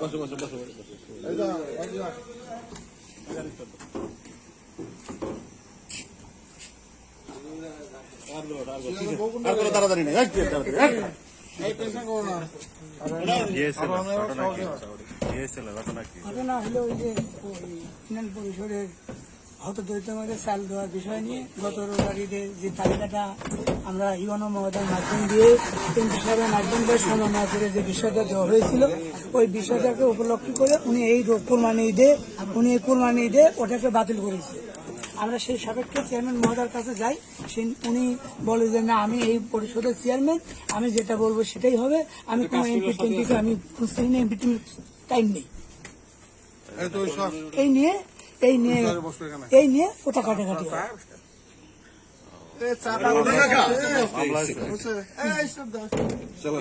বসো বসো বসো তাড়াতাড়ি নেই এই, তাড়াতাড়ি, ঘটনা হলো ওই যে ইউনিয়ন পরিষদের হতদরিদ্রদের চাল দেওয়ার বিষয় নিয়ে গত রোজারিদের যে তালিকাটা আমরা ইউনো মহোদয়ের মাধ্যম দিয়ে কেন্দ্র সরকারের মাধ্যম দিয়ে সমন্বয় করে যে বিষয়টা দেওয়া হয়েছিল ওই বিষয়টাকে উপলক্ষ করে উনি এই কোরবানি ঈদে উনি এই কোরবানি ঈদে ওটাকে বাতিল করেছে। আমরা সেই সাপেক্ষে চেয়ারম্যান মহোদয়ের কাছে যাই সে উনি বলে যে না আমি এই পরিষদের চেয়ারম্যান আমি যেটা বলব সেটাই হবে আমি কোনো এমপি টেমপিকে আমি খুঁজতে নেই এমপি টাইম নেই। এই নিয়ে এই নিয়ে এই নিয়ে ওটা কাটাকাটি চলো।